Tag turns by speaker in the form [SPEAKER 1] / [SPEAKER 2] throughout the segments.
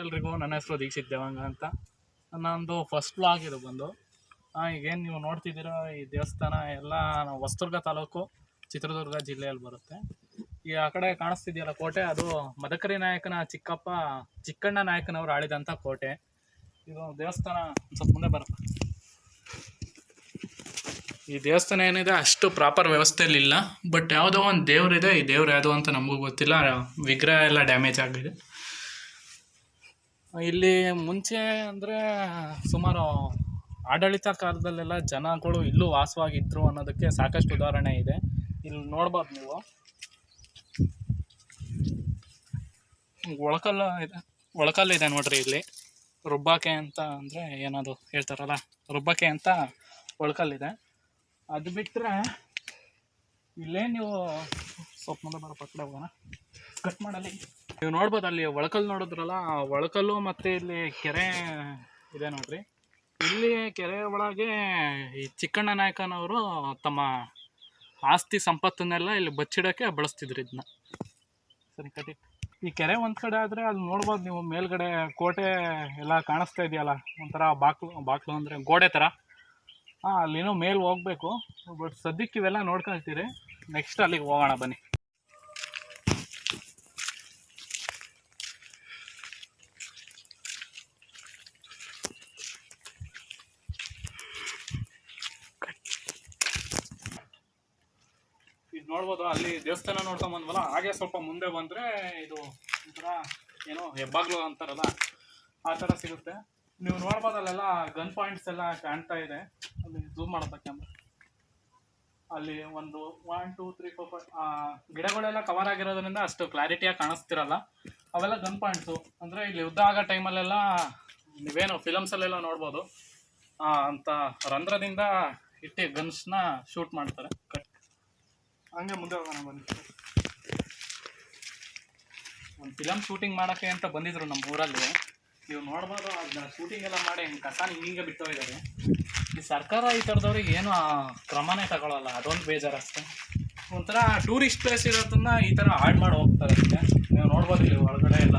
[SPEAKER 1] ಎಲ್ರಿಗೂ ನನ್ನ ಹೆಸರು ದೀಕ್ಷಿತ್ ದೇವಂಗ ಅಂತ. ನನ್ನೊಂದು ಫಸ್ಟ್ ಬ್ಲಾಗ್ ಇದು ಬಂದು. ಈಗೇನು ನೀವು ನೋಡ್ತಿದ್ದೀರೋ, ಈ ದೇವಸ್ಥಾನ ಎಲ್ಲ ನಾವು ಹೊಸದುರ್ಗ ತಾಲೂಕು, ಚಿತ್ರದುರ್ಗ ಜಿಲ್ಲೆಯಲ್ಲಿ ಬರುತ್ತೆ. ಈ ಆ ಕಡೆ ಕಾಣಿಸ್ತಿದೆಯಲ್ಲ ಕೋಟೆ, ಅದು ಮದಕರಿ ನಾಯಕನ ಚಿಕ್ಕಪ್ಪ, ಚಿಕ್ಕಣ್ಣ ನಾಯಕನವರು ಆಳಿದಂಥ ಕೋಟೆ. ಇದು ದೇವಸ್ಥಾನ ಸ್ವಲ್ಪ ಮುಂದೆ ಬರುತ್ತೆ ಈ ದೇವಸ್ಥಾನ ಏನಿದೆ, ಅಷ್ಟು ಪ್ರಾಪರ್ ವ್ಯವಸ್ಥೆಯಲ್ಲಿ ಇಲ್ಲ. ಬಟ್ ಯಾವುದೋ ಒಂದು ದೇವರಿದೆ, ಈ ದೇವ್ರು ಯಾವುದೋ ಅಂತ ನಮಗೂ ಗೊತ್ತಿಲ್ಲ. ವಿಗ್ರಹ ಎಲ್ಲ ಡ್ಯಾಮೇಜ್ ಆಗಿದೆ. ಇಲ್ಲಿ ಮುಂಚೆ ಅಂದರೆ ಸುಮಾರು ಆಡಳಿತ ಕಾಲದಲ್ಲೆಲ್ಲ ಜನಗಳು ಇಲ್ಲೂ ವಾಸವಾಗಿದ್ದರು ಅನ್ನೋದಕ್ಕೆ ಸಾಕಷ್ಟು ಉದಾಹರಣೆ ಇದೆ. ಇಲ್ಲಿ ನೋಡ್ಬೋದು ನೀವು. ಒಳಕಲ್ಲ ಇದೆ. ಒಳಕಲ್ಲು ಇದೆ ನೋಡ್ರಿ ಇಲ್ಲಿ. ರುಬ್ಬಾಕೆ ಅಂತ ಅಂದರೆ ಏನದು ಹೇಳ್ತಾರಲ್ಲ? ರುಬ್ಬಾಕೆ ಅಂತ ಒಳಕಲ್ಲಿದೆ ಅದು ಬಿಟ್ಟರೆ ಇಲ್ಲೇ ನೀವು ಸ್ವಲ್ಪ ಮುಂದೆ ಬರೋ ಪಕ್ಕ ಹೋಗೋಣ. ಕಟ್ ಮಾಡಲ್ಲಿ. ನೀವು ನೋಡ್ಬೋದು ಅಲ್ಲಿ ಒಳಕಲ್ ನೋಡಿದ್ರಲ್ಲ ಒಳಕಲ್ಲು ಮತ್ತು ಇಲ್ಲಿ ಕೆರೆ ಇದೆ ನೋಡ್ರಿ. ಇಲ್ಲಿ ಕೆರೆ ಒಳಗೆ ಈ ಚಿಕ್ಕಣ್ಣ ನಾಯಕನವರು ತಮ್ಮ ಆಸ್ತಿ ಸಂಪತ್ತನ್ನೆಲ್ಲ ಇಲ್ಲಿ ಬಚ್ಚಿಡೋಕ್ಕೆ ಬಳಸ್ತಿದ್ರು ಇದನ್ನ ಸರಿ ಕಟಿ ಈ ಕೆರೆ ಒಂದು ಕಡೆ ಆದರೆ ಅಲ್ಲಿ ನೋಡ್ಬೋದು ನೀವು, ಮೇಲ್ಗಡೆ ಕೋಟೆ ಎಲ್ಲ ಕಾಣಿಸ್ತಾ ಇದೆಯಲ್ಲ, ಒಂಥರ ಬಾಕ್ಲು ಬಾಕ್ಲು ಅಂದರೆ ಗೋಡೆ ಥರ ಹಾಂ ಅಲ್ಲಿನೂ ಮೇಲೆ ಹೋಗ್ಬೇಕು, ಬಟ್ ಸದ್ಯಕ್ಕೆ ಇವೆಲ್ಲ ನೋಡ್ಕೊಳ್ತೀರಿ ನೆಕ್ಸ್ಟ್ ಅಲ್ಲಿಗೆ ಹೋಗೋಣ, ಬನ್ನಿ ಇದು ನೋಡ್ಬೋದು ಅಲ್ಲಿ ದೇವಸ್ಥಾನ ನೋಡ್ಕೊಂಡ್ ಬಂದ್ವಲ್ಲ, ಹಾಗೆ ಸ್ವಲ್ಪ ಮುಂದೆ ಬಂದರೆ ಇದು ಒಂಥರ ಏನೋ ಹೆಬ್ಬಾಗ್ಲು ಅಂತಾರಲ್ಲ, ಆ ಥರ ಸಿಗುತ್ತೆ. ನೀವು ನೋಡ್ಬೋದಲ್ಲೆಲ್ಲ ಗನ್ ಪಾಯಿಂಟ್ಸ್ ಎಲ್ಲ ಕಾಣ್ತಾ ಇದೆ. ಅಲ್ಲಿ ಝೂಮ್ ಕ್ಯಾಮ್ರಾ ಅಲ್ಲಿ ಒಂದು one two three four five ಗಿಡಗಳೆಲ್ಲ ಕವರ್ ಆಗಿರೋದ್ರಿಂದ ಅಷ್ಟು ಕ್ಲಾರಿಟಿಯಾಗಿ ಕಾಣಿಸ್ತಿರಲ್ಲ. ಅವೆಲ್ಲ ಗನ್ ಪಾಯಿಂಟ್ಸು ಅಂದರೆ ಇಲ್ಲಿ ಯುದ್ಧ ಆಗೋ ಟೈಮಲ್ಲೆಲ್ಲ ನೀವೇನು ಫಿಲಮ್ಸಲ್ಲೆಲ್ಲ ನೋಡ್ಬೋದು. ಅಂತ ರಂಧ್ರದಿಂದ ಇಟ್ಟಿ ಗನ್ಸ್ನ ಶೂಟ್ ಮಾಡ್ತಾರೆ. ಕಟ್ ಹಂಗೆ ಮುಂದೆ ಹೋಗೋಣ ಬನ್ನಿ. ಒಂದು ಫಿಲಮ್ ಶೂಟಿಂಗ್ ಮಾಡೋಕ್ಕೆ ಅಂತ ಬಂದಿದ್ರು ನಮ್ಮ ಊರಲ್ಲಿ. ನೀವು ನೋಡ್ಬೋದು ಅದನ್ನ ಶೂಟಿಂಗ್ ಎಲ್ಲ ಮಾಡಿ ಹಿಂಗೆ ಕಸ ಹಿಂಗೆ ಬಿಟ್ಟೋಗಿದ್ದಾರೆ ಈ ಸರ್ಕಾರ ಈ ಥರದವ್ರಿಗೆ ಏನು ಕ್ರಮನೇ ತಗೊಳ್ಳಲ್ಲ ಅದೊಂದು ಬೇಜಾರು ಅಷ್ಟೇ ಒಂಥರ ಟೂರಿಸ್ಟ್ ಪ್ಲೇಸ್ ಇರೋದನ್ನ ಈ ಥರ ಹಾಳು ಮಾಡಿ ಹೋಗ್ತಾರೆ ನೀವು ನೋಡ್ಬೋದು ಇಲ್ಲಿ ಒಳಗಡೆ ಎಲ್ಲ.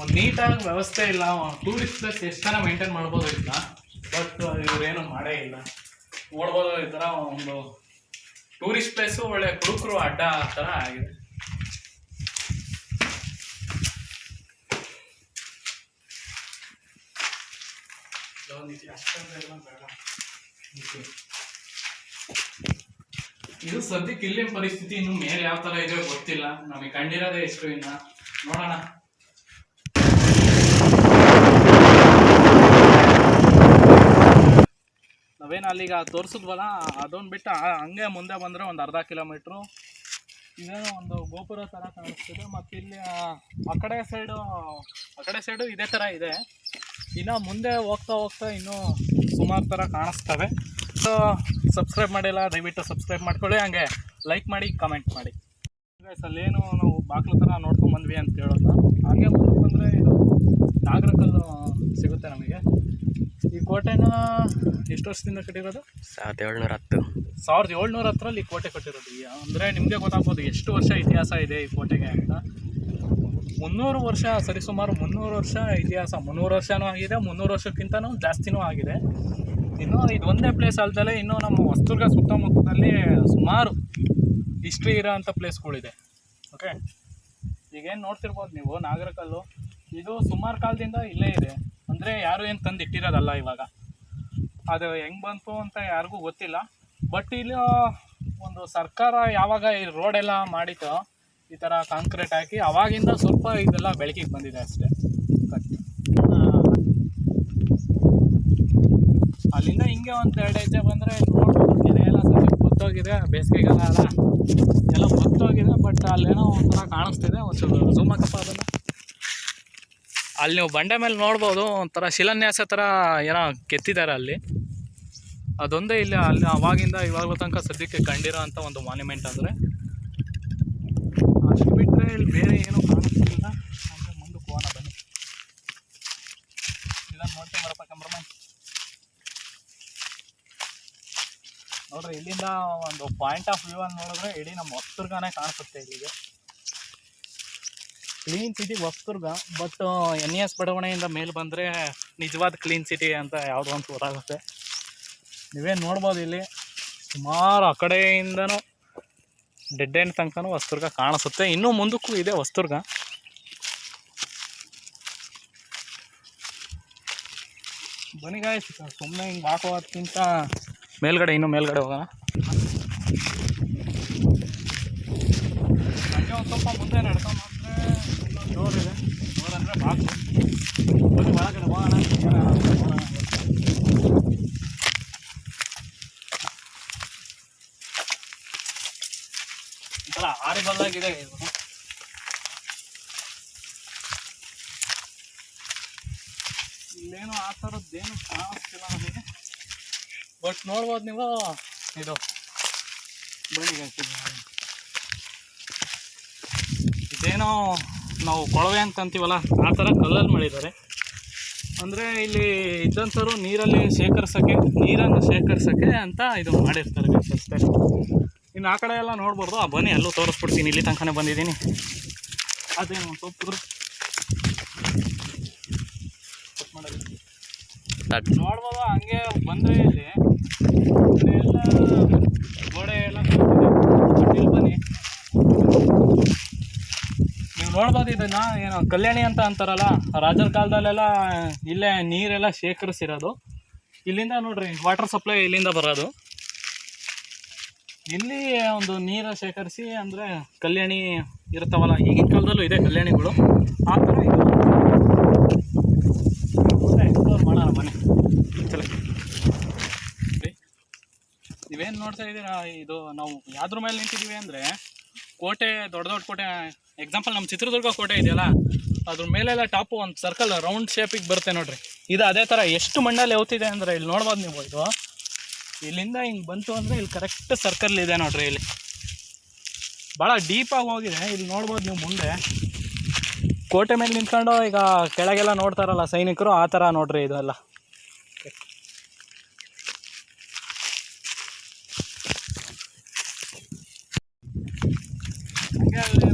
[SPEAKER 1] ಒಂದು ನೀಟಾಗಿ ವ್ಯವಸ್ಥೆ ಇಲ್ಲ ಟೂರಿಸ್ಟ್ ಪ್ಲೇಸ್ ಎಷ್ಟು ಜನ ಮೇಂಟೈನ್ ಮಾಡ್ಬೋದು ಇಲ್ಲ ಬಟ್ ಇವರೇನು ಮಾಡೇ ಇಲ್ಲ. ನೋಡ್ಬೋದು ಈ ಥರ ಒಂದು ಟೂರಿಸ್ಟ್ ಪ್ಲೇಸು ಒಳ್ಳೆ ಕುಡುಕರು ಅಡ್ಡ ಥರ ಆಗಿದೆ. ಇದು ಸದ್ಯಕ್ಕೆ ಇಲ್ಲಿನ ಪರಿಸ್ಥಿತಿ ಇನ್ನು ಮೇಲೆ ಯಾವ ತರ ಇದೆ ಗೊತ್ತಿಲ್ಲ. ನಮಗೆ ಕಂಡಿರೋದೇ ಎಷ್ಟು ಇನ್ನ. ನೋಡೋಣ. ನಾವೇನು ಅಲ್ಲಿಗ ತೋರಿಸಿದ್ವಲ್ಲ, ಅದೊಂದು ಬಿಟ್ಟು ಹಂಗೆ ಮುಂದೆ ಬಂದರೆ ಒಂದು ಅರ್ಧ ಕಿಲೋಮೀಟ್ರು. ಇದೇನೋ ಒಂದು ಗೋಪುರ ಥರ ಕಾಣಿಸ್ತಿದೆ, ಮತ್ತು ಇಲ್ಲಿ, ಆ- ಕಡೆ ಸೈಡು ಆ ಕಡೆ ಸೈಡು ಇದೇ ಥರ ಇದೆ. ಇನ್ನು ಮುಂದೆ ಹೋಗ್ತಾ ಹೋಗ್ತಾ ಇನ್ನೂ ಸುಮಾರು ಥರ ಕಾಣಿಸ್ತವೆ. ಸೊ ಸಬ್ಸ್ಕ್ರೈಬ್ ಮಾಡಿಲ್ಲ, ದಯವಿಟ್ಟು ಸಬ್ಸ್ಕ್ರೈಬ್ ಮಾಡ್ಕೊಳ್ಳಿ, ಹಂಗೆ ಲೈಕ್ ಮಾಡಿ ಕಮೆಂಟ್ ಮಾಡಿ. ಸಲ್ಲೇನು ನಾವು ಬಾಕ್ಲು ಥರ ನೋಡ್ಕೊಂಡ್ಬಂದ್ವಿ ಅಂತ ಹೇಳೋದು ಹಾಗೆ ಮುಂದಕ್ಕೆ ಬಂದರೆ ಇದು ನಾಗರಕಲ್ಲು ಸಿಗುತ್ತೆ ನಮಗೆ ಈ ಕೋಟೆನ ಎಷ್ಟು ವರ್ಷದಿಂದ ಕಟ್ಟಿರೋದು?
[SPEAKER 2] ಸಾವಿರದ ಏಳ್ನೂರ ಹತ್ತು.
[SPEAKER 1] ಸಾವಿರದ ಏಳ್ನೂರ ಹತ್ತರಲ್ಲಿ ಈ ಕೋಟೆ ಕಟ್ಟಿರೋದು. ಅಂದರೆ ಅಂದ್ರೆ ನಿಮಗೆ ಗೊತ್ತಾಗ್ಬೋದು ಎಷ್ಟು ವರ್ಷ ಇತಿಹಾಸ ಇದೆ ಈ ಕೋಟೆಗೆ ಅಂತ. ಮುನ್ನೂರು ವರ್ಷ ಸರಿಸುಮಾರು ಮುನ್ನೂರು ವರ್ಷ ಇತಿಹಾಸ. ಮುನ್ನೂರು ವರ್ಷನೂ ಆಗಿದೆ ಮುನ್ನೂರು ವರ್ಷಕ್ಕಿಂತನೂ ಜಾಸ್ತಿನೂ ಆಗಿದೆ. ಇನ್ನು ಇದು ಒಂದೇ ಪ್ಲೇಸ್ ಅಲ್ದಲೇ ಇನ್ನು ನಮ್ಮ ಹೊಸದುರ್ಗ ಸುತ್ತಮುತ್ತದಲ್ಲಿ ಸುಮಾರು ಹಿಸ್ಟ್ರಿ ಇರೋ ಅಂಥ ಪ್ಲೇಸ್ಗಳಿದೆ ಓಕೆ ಈಗೇನು ನೋಡ್ತಿರ್ಬೋದು ನೀವು ನಾಗರಕಲ್ಲು. ಇದು ಸುಮಾರು ಕಾಲದಿಂದ ಇಲ್ಲೇ ಇದೆ. ಅಂದರೆ ಯಾರು ಏನು ತಂದು ಇಟ್ಟಿರೋದಲ್ಲ ಇವಾಗ. ಅದು ಹೆಂಗೆ ಬಂತು ಅಂತ ಯಾರಿಗೂ ಗೊತ್ತಿಲ್ಲ. ಬಟ್ ಇಲ್ಲಿ ಒಂದು ಸರ್ಕಾರ ಯಾವಾಗ ಈ ರೋಡ್ ಎಲ್ಲ ಮಾಡಿತೋ ಈ ಥರ ಕಾಂಕ್ರೀಟ್ ಹಾಕಿ ಅವಾಗಿಂದ ಸ್ವಲ್ಪ ಇದೆಲ್ಲ ಬೆಳಕಿಗೆ ಬಂದಿದೆ ಅಷ್ಟೇ. ಅಲ್ಲಿಂದ ಹಿಂಗೆ ಒಂದು ಎರಡು ಹೆಜ್ಜೆ ಬಂದರೆ ಕೆರೆ ಎಲ್ಲ ಸ್ವಲ್ಪ ಗೊತ್ತೋಗಿದೆ ಬೇಸಿಗೆಗಾಲ ಅಲ್ಲ ಎಲ್ಲ ಗೊತ್ತೋಗಿದೆ ಬಟ್ ಅಲ್ಲೇನೋ ಒಂಥರ ಕಾಣಿಸ್ತಿದೆ, ಒಂದು ಝೂಮ್ ಹಾಕಪ್ಪ ಅದನ್ನು. ಅಲ್ಲಿ ನೀವು ಬಂಡೆ ಮೇಲೆ ನೋಡ್ಬೋದು, ಒಂಥರ ಶಿಲಾನ್ಯಾಸ ಥರ ಏನೋ ಕೆತ್ತಿದ್ದಾರೆ ಅಲ್ಲಿ. ಅದೊಂದೇ ಇಲ್ಲಿ ಅಲ್ಲಿ ಅವಾಗಿಂದ ಇವಾಗಲೂ ತನಕ ಸದ್ಯಕ್ಕೆ ಕಂಡಿರೋ ಅಂಥ ಒಂದು ಮಾನ್ಯುಮೆಂಟ್ ಅಂದರೆ. ಅಷ್ಟು ಬಿಟ್ಟರೆ ಇಲ್ಲಿ ಬೇರೆ ಏನೂ ಕಾಣಿಸ್ತಿಲ್ಲ. ಅಂದರೆ ಮುಂದಕ್ಕೆ ಹೋಗೋಣ ಬನ್ನಿ. ಇಲ್ಲ, ನೋಡ್ತೀನಿ ಬರಪ್ಪ ಕ್ಯಾಮ್ರಮನ್ ನೋಡ್ರಿ, ಇಲ್ಲಿಂದ ಒಂದು ಪಾಯಿಂಟ್ ಆಫ್ ವ್ಯೂ ಅಂತ ನೋಡಿದ್ರೆ ಇಡೀ ನಮ್ಮ ಹೊಸ್ತುರ್ಗಾನೇ ಕಾಣಿಸುತ್ತೆ ಇಲ್ಲಿಗೆ. Clean city Hosdurga but N S ಬಡಾವಣೆಯಿಂದ ಮೇಲೆ ಬಂದರೆ ನಿಜವಾದ ಕ್ಲೀನ್ ಸಿಟಿ ಅಂತ ಯಾವುದೋ ಒಂದು ಗೊತ್ತಾಗುತ್ತೆ. ನೀವೇನು ನೋಡ್ಬೋದು ಇಲ್ಲಿ? ಸುಮಾರು ಆ ಕಡೆಯಿಂದನೂ ಡೆಡ್ ಎಂಡ್ ತನಕನೂ ವಸ್ತುರ್ಗ ಕಾಣಿಸುತ್ತೆ. ಇನ್ನೂ ಮುಂದಕ್ಕೂ ಇದೆ ವಸ್ತುರ್ಗ ಬನ್ನಿ ಗಾಯ್ಸ್ ಸುಮ್ಮನೆ ಹಿಂಗೆ ಹಾಕೋದಕ್ಕಿಂತ ಮೇಲ್ಗಡೆ, ಇನ್ನೂ ಮೇಲ್ಗಡೆ ಹೋಗೋಣ. ಹಂಗೆ ಒಂದು ಸ್ವಲ್ಪ ಮುಂದೆ ನಡ್ಕೊಂಡು ಡೋರ್ ಅಂದರೆ ಬಾಕ್ಲು ಬನ್ನಿ ಒಳಗಡೆ ಹೋಗೋಣ ಏನಾಗುತ್ತೆ ನೋಡೋಣ. ಒಂಥರ ಆರಿಬಲ್ಲಾಗಿದೆ ಇದು ಇಲ್ಲೇನು ಆ ಥರದ್ದೇನು ಕಾಣಿಸ್ತಿಲ್ಲ ನನಗೆ ಬಟ್ ನೋಡ್ಬೋದು ನೀವು. ಇದು. ಇದೇನೋ ನಾವು ಕೊಳವೆ ಅಂತ ಅಂತೀವಲ್ಲ ಆ ಥರ ಕಲ್ಲಲ್ಲಿ ಮಾಡಿದ್ದಾರೆ. ಅಂದರೆ ಇಲ್ಲಿ ಇದ್ದಂಥವ್ರು ನೀರಲ್ಲಿ ಶೇಖರಿಸೋಕ್ಕೆ ನೀರನ್ನು ಶೇಖರಿಸೋಕ್ಕೆ ಅಂತ ಇದು ಮಾಡಿರ್ತಾರೆ ಅಷ್ಟೇ. ಇನ್ನು ಆ ಕಡೆ ಎಲ್ಲ ನೋಡ್ಬಾರ್ದು ಆ ಬನ್ನಿ ಎಲ್ಲೂ ತೋರಿಸ್ಬಿಡ್ತೀನಿ. ಇಲ್ಲಿ ತನಕನೇ ಬಂದಿದ್ದೀನಿ. ಅದೇನು ಸೊಪ್ಪು. ನೋಡ್ಬೋದು ಹಂಗೆ ಬಂದರೆ ಇಲ್ಲಿ ಎಲ್ಲ ಗೋಡೆ ಎಲ್ಲ. ಇಲ್ಲಿ ಬನ್ನಿ. ನೀವು ನೋಡ್ಬೋದು ಇದನ್ನ ಏನು ಕಲ್ಯಾಣಿ ಅಂತ ಅಂತಾರಲ್ಲ ರಾಜರ ಕಾಲದಲ್ಲೆಲ್ಲ ಇಲ್ಲೇ ನೀರೆಲ್ಲ ಶೇಖರಿಸಿರೋದು. ಇಲ್ಲಿಂದ ನೋಡ್ರಿ ವಾಟರ್ ಸಪ್ಲೈ ಇಲ್ಲಿಂದ ಬರೋದು. ಇಲ್ಲಿ ಒಂದು ನೀರು ಶೇಖರಿಸಿ ಅಂದರೆ ಕಲ್ಯಾಣಿ ಇರ್ತಾವಲ್ಲ ಈಗಿನ ಕಾಲದಲ್ಲೂ ಇದೆ ಕಲ್ಯಾಣಿಗಳು. ಆ ಥರ ಎಕ್ಸ್ಪ್ಲೋರ್ ಮಾಡೋಣ ಮನೆ ಚಲ. ನೀವೇನು ನೋಡ್ತಾ ಇದ್ದೀರಾ, ಇದು ನಾವು ಯಾವ್ದ್ರ ಮೇಲೆ ನಿಂತಿದ್ದೀವಿ ಅಂದರೆ ಕೋಟೆ, ದೊಡ್ಡ ದೊಡ್ಡ ಕೋಟೆ ಎಕ್ಸಾಂಪಲ್ ನಮ್ಮ ಚಿತ್ರದುರ್ಗ ಕೋಟೆ ಇದೆಯಲ್ಲ, ಅದ್ರ ಮೇಲೆಲ್ಲ ಟಾಪು ಒಂದು ಸರ್ಕಲ್ ರೌಂಡ್ ಶೇಪಿಗೆ ಬರುತ್ತೆ ನೋಡ್ರಿ. ಇದು ಅದೇ ಥರ ಎಷ್ಟು ಮಣ್ಣಲ್ಲಿ ಯಾವತ್ತಿದೆ ಅಂದರೆ ಇಲ್ಲಿ ನೋಡ್ಬೋದು ನೀವು ಇದು. ಇಲ್ಲಿಂದ ಹಿಂಗೆ ಬಂತು ಅಂದರೆ ಇಲ್ಲಿ ಕರೆಕ್ಟ್ ಸರ್ಕಲ್ ಇದೆ ನೋಡ್ರಿ ಇಲ್ಲಿ. ಭಾಳ ಡೀಪಾಗಿ ಹೋಗಿದೆ. ಇಲ್ಲಿ ನೋಡ್ಬೋದು ನೀವು ಮುಂದೆ. ಕೋಟೆ ಮೇಲೆ ನಿಂತ್ಕೊಂಡು ಈಗ ಕೆಳಗೆಲ್ಲ ನೋಡ್ತಾರಲ್ಲ ಸೈನಿಕರು, ಆ ಥರ ನೋಡ್ರಿ ಇದೆಲ್ಲ.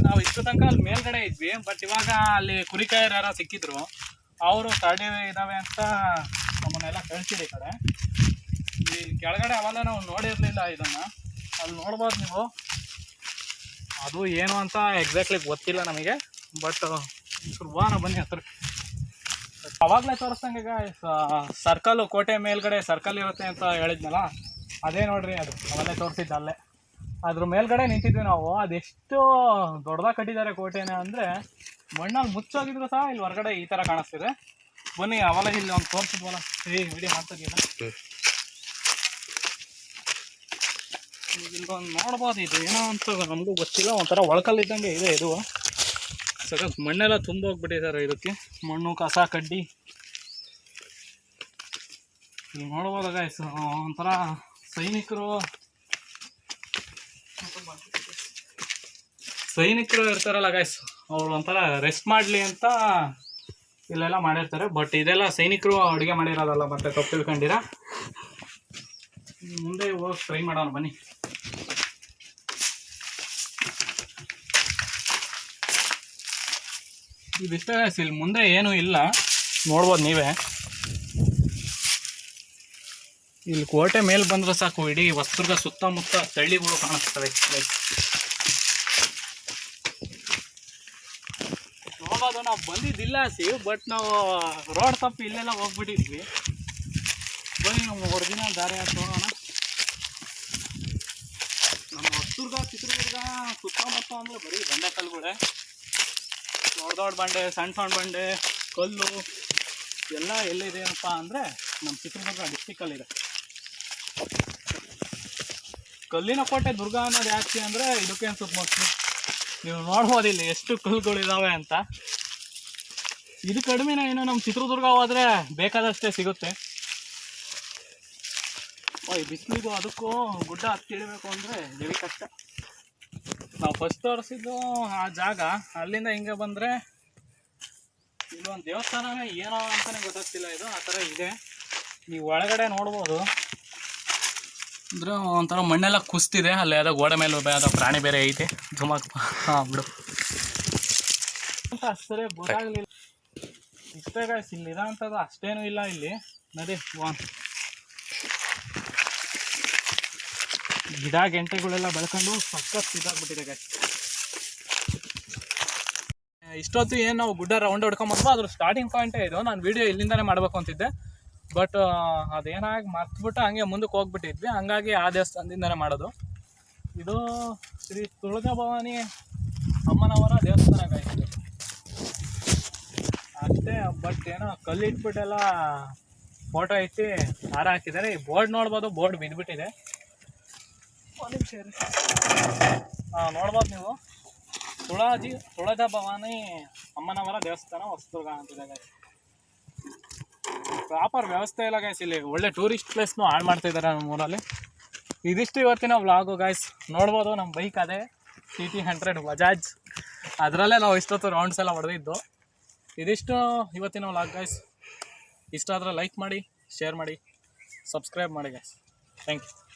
[SPEAKER 1] ನಾವು ಇಷ್ಟು ತನಕ ಅಲ್ಲಿ ಮೇಲ್ಗಡೆ ಇದ್ವಿ ಬಟ್ ಇವಾಗ ಅಲ್ಲಿ ಕುರಿಕಾಯರು ಯಾರೋ ಸಿಕ್ಕಿದ್ರು, ಅವರು ತಡೆ ಇದಾವೆ ಅಂತ ನಮ್ಮನ್ನೆಲ್ಲ ಕಳಿಸಿರಿ ಈ ಕಡೆ. ಈ ಕೆಳಗಡೆ ಅವೆಲ್ಲ ನಾವು ನೋಡಿರಲಿಲ್ಲ ಇದನ್ನು. ಅಲ್ಲಿ ನೋಡ್ಬೋದು ನೀವು. ಅದು ಏನು ಅಂತ ಎಕ್ಸಾಕ್ಟ್ಲಿ ಗೊತ್ತಿಲ್ಲ ನಮಗೆ. ಬಟ್ ಶುರುವಾನ ಬನ್ನಿ ಹತ್ರ. ಅವಾಗಲೇ ತೋರಿಸ್ದಂಗೆ ಈಗ ಸರ್ಕಲ್ ಕೋಟೆ ಮೇಲ್ಗಡೆ ಸರ್ಕಲ್ ಇರುತ್ತೆ ಅಂತ ಹೇಳಿದ್ನಲ್ಲ? ಅದೇ ನೋಡ್ರಿ ಅದು. ಅವಲ್ಲೇ ತೋರಿಸಿದ್ದು ಅಲ್ಲೇ. ಅದ್ರ ಮೇಲ್ಗಡೆ ನಿಂತಿದ್ವಿ ನಾವು. ಅದೆಷ್ಟು ದೊಡ್ಡದಾಗಿ ಕಟ್ಟಿದ್ದಾರೆ ಕೋಟೆನ ಅಂದರೆ, ಮಣ್ಣಲ್ಲಿ ಮುಚ್ಚೋಗಿದ್ರು ಸಹ ಇಲ್ಲಿ ಹೊರಗಡೆ ಈ ಥರ ಕಾಣಿಸ್ತಿದೆ. ಬನ್ನಿ, ಅವಲ್ಲ ಇಲ್ಲಿ ಒಂದು ತೋರಿಸಿದ್ವಲ್ಲ. ಏ, ವಿಡಿಯೋ ಮಾಡ್ತಿದ್ಯಲ್ಲ ಇಲ್ಲೊಂದು ನೋಡ್ಬೋದು, ಇದು ಏನೋ ಅಂತ ನಮಗೂ ಗೊತ್ತಿಲ್ಲ, ಒಂಥರ ಒಳಕಲ್ಲಿದ್ದಂಗೆ ಇದೆ ಇದು. ಸಖತ್ ಮಣ್ಣೆಲ್ಲ ತುಂಬ ಹೋಗ್ಬಿಟ್ಟಿದ್ದಾರೆ ಇದಕ್ಕೆ. ಮಣ್ಣು, ಕಸ, ಕಡ್ಡಿ. ನೋಡ್ಬೋದು ಗಾಯ್ಸ್ ಒಂಥರ ಸೈನಿಕರು ಸೈನಿಕರು ಇರ್ತಾರಲ್ಲ ಗಾಯ್ಸ್ ಅವ್ರು ಒಂಥರ ರೆಸ್ಟ್ ಮಾಡಲಿ ಅಂತ ಇಲ್ಲೆಲ್ಲ ಮಾಡಿರ್ತಾರೆ. ಬಟ್ ಇದೆಲ್ಲ ಸೈನಿಕರು ಅಡುಗೆ ಮಾಡಿರೋದಲ್ಲ, ಮತ್ತೆ ತಪ್ಪು ತಿಳ್ಕೊಂಡಿರ? ಮುಂದೆ ಹೋಗಿ ಟ್ರೈ ಮಾಡೋಣ, ಬನ್ನಿ. ಇದಿಷ್ಟೇ guys, ಇಲ್ಲಿ ಮುಂದೆ ಏನೂ ಇಲ್ಲ. ನೋಡ್ಬೋದು ನೀವೇ. ಇಲ್ಲಿ ಕೋಟೆ ಮೇಲೆ ಬಂದ್ರೆ ಸಾಕು ಇಡೀ ವಸ್ತುರ್ಗ ಸುತ್ತಮುತ್ತ ತಳ್ಳಿಗಳು ಕಾಣಿಸ್ತವೆ. ನೋಡೋದು ನಾವು ಬಂದಿದ್ದಿಲ್ಲ ಸಿ ಬಟ್ ನಾವು ರೋಡ್ ತಪ್ಪು ಇಲ್ಲೆಲ್ಲ ಹೋಗ್ಬಿಟ್ಟಿದ್ವಿ. ಬನ್ನಿ ನಮ್ಮ ಒರಿಜಿನಲ್ ದಾರಿ ನೋಡೋಣ. ನಮ್ಮ ಹೊಸದುರ್ಗ ಚಿತ್ರದುರ್ಗ ಸುತ್ತಮುತ್ತ ಅಂದರೆ ಬರೀ ಬಂಡೆ ಕಲ್ಲುಗಳೇ ದೊಡ್ಡ ದೊಡ್ಡ ಬಂಡೆ ಸಣ್ಣ ಸಣ್ಣ ಬಂಡೆ, ಕಲ್ಲು, ಎಲ್ಲ ಎಲ್ಲಿದೆಯಪ್ಪ ಅಂದರೆ ನಮ್ಮ ಚಿತ್ರದುರ್ಗ ಡಿಸ್ಟಿಕಲ್ಲಿದೆ ಕಲ್ಲಿನ ಕೋಟೆ ದುರ್ಗ ಅನ್ನೋದು ಯಾಕೆ ಅಂದರೆ ಇದಕ್ಕೆ ಅನ್ಸುತ್ತೆ ಮೋಸ್ಟ್ಲಿ ನೀವು ಇಲ್ಲಿ ಎಷ್ಟು ಕಲ್ಲುಗಳಿದ್ದಾವೆ ಅಂತ. ಇದು ಕಡಿಮೆನ ಏನೋ ನಮ್ಮ ಚಿತ್ರದುರ್ಗ ಹೋದರೆ ಬೇಕಾದಷ್ಟೇ ಸಿಗುತ್ತೆ. ಓಯ್ ಬಿಸಿಲಿಗೂ ಅದಕ್ಕೂ ಗುಡ್ಡ ಹತ್ತಿ ಇಡಬೇಕು ಅಂದರೆ ಹೇಳಿ ಕಷ್ಟ ನಾವು ಫಸ್ಟ್ ತೋರಿಸಿದ್ದು ಆ ಜಾಗ. ಅಲ್ಲಿಂದ ಹಿಂಗೆ ಬಂದರೆ ಇಲ್ಲೊಂದು ದೇವಸ್ಥಾನವೇ ಏನೋ ಅಂತಲೇ ಗೊತ್ತಾಗ್ತಿಲ್ಲ ಇದು. ಆ ಥರ ಇದೆ. ಈ ಒಳಗಡೆ ನೋಡ್ಬೋದು. ಅಂದ್ರೆ ಒಂಥರ ಮಣ್ಣೆಲ್ಲ ಕುಸ್ತಿದೆ. ಅಲ್ಲಿ ಯಾವುದೋ ಗೋಡೆ ಮೇಲೆ ಯಾವುದೋ ಪ್ರಾಣಿ ಬೇರೆ ಐತೆ. ಧುಮಾಕ್. ಹಾಂ, ಬಿಡು. ಅಷ್ಟೇ ಗೊತ್ತಾಗಲಿಲ್ಲ. ಇಷ್ಟೇ ಗಾಯ್ಸ್ ಇಲ್ಲಿ ಇರೋಂಥದ್ದು ಅಷ್ಟೇನೂ ಇಲ್ಲ ಇಲ್ಲಿ. ನದಿ ವಾನ್ ಗಿಡ ಗೆಂಟೆಗಳೆಲ್ಲ ಬೆಳ್ಕೊಂಡು ಸಖತ್ ಇದಾಗ್ಬಿಟ್ಟಿದೆ ಗೈಸ್ ಇಷ್ಟೊತ್ತು ಏನು ನಾವು ಗುಡ್ಡ ರೌಂಡ್ ಹೊಡ್ಕೊಂಬಂದ್ವೋ ಅದ್ರ ಸ್ಟಾರ್ಟಿಂಗ್ ಪಾಯಿಂಟೇ ಇದು. ನಾನು ವೀಡಿಯೋ ಇಲ್ಲಿಂದಾನೇ ಮಾಡಬೇಕು ಅಂತಿದ್ದೆ. ಬಟ್ ಅದೇನಾಗಿ ಮರ್ತ್ಬಿಟ್ಟು ಹಂಗೆ ಮುಂದಕ್ಕೆ ಹೋಗ್ಬಿಟ್ಟಿದ್ವಿ. ಹಂಗಾಗಿ ಆ ದೇವಸ್ಥಾನದಿಂದನೇ ಮಾಡೋದು. ಇದು ಶ್ರೀ ತುಳಜಾ ಭವಾನಿ ಅಮ್ಮನವರ ದೇವಸ್ಥಾನ ಗಾಯಿತು ಅಷ್ಟೇ ಬಟ್ ಏನೋ ಕಲ್ಲಿಟ್ಬಿಟ್ಟೆಲ್ಲ ಫೋಟೋ ಇಟ್ಟು ಹಾರ ಹಾಕಿದ್ದಾರೆ ಈ ಬೋರ್ಡ್ ನೋಡ್ಬೋದು ಬೋರ್ಡ್ ಬಿದ್ದುಬಿಟ್ಟಿದೆ ನೋಡ್ಬೋದು ನೀವು. ತುಳಾಜಿ, ತುಳಜ ಭವಾನಿ ಅಮ್ಮನವರ ದೇವಸ್ಥಾನ ಹೊಸದುರ್ಗ ಅಂತಿದೆ ಪ್ರಾಪರ್ ವ್ಯವಸ್ಥೆ ಇಲ್ಲ ಗೈಸ್ ಇಲ್ಲಿ. ಒಳ್ಳೆ ಟೂರಿಸ್ಟ್ ಪ್ಲೇಸ್ನು ಹಾಳು ಮಾಡ್ತಾ ಇದ್ದಾರೆ ನಮ್ಮ ಊರಲ್ಲಿ. ಇದಿಷ್ಟು ಇವತ್ತಿನ ವ್ಲಾಗು ಗೈಸ್ ನೋಡ್ಬೋದು ನಮ್ಮ ಬೈಕ್ ಅದೇ. ಟಿ ಟಿ ಹಂಡ್ರೆಡ್ ಬಜಾಜ್ ಅದರಲ್ಲೇ ನಾವು ಇಷ್ಟೊತ್ತು ರೌಂಡ್ಸ್ ಎಲ್ಲ ಹೊಡೆದಿದ್ದು. ಇದಿಷ್ಟು ಇವತ್ತಿನ ವ್ಲಾಗ್ ಗೈಸ್ ಇಷ್ಟ ಆದರೆ ಲೈಕ್ ಮಾಡಿ ಶೇರ್ ಮಾಡಿ ಸಬ್ಸ್ಕ್ರೈಬ್ ಮಾಡಿ ಗೈಸ್ ಥ್ಯಾಂಕ್ ಯು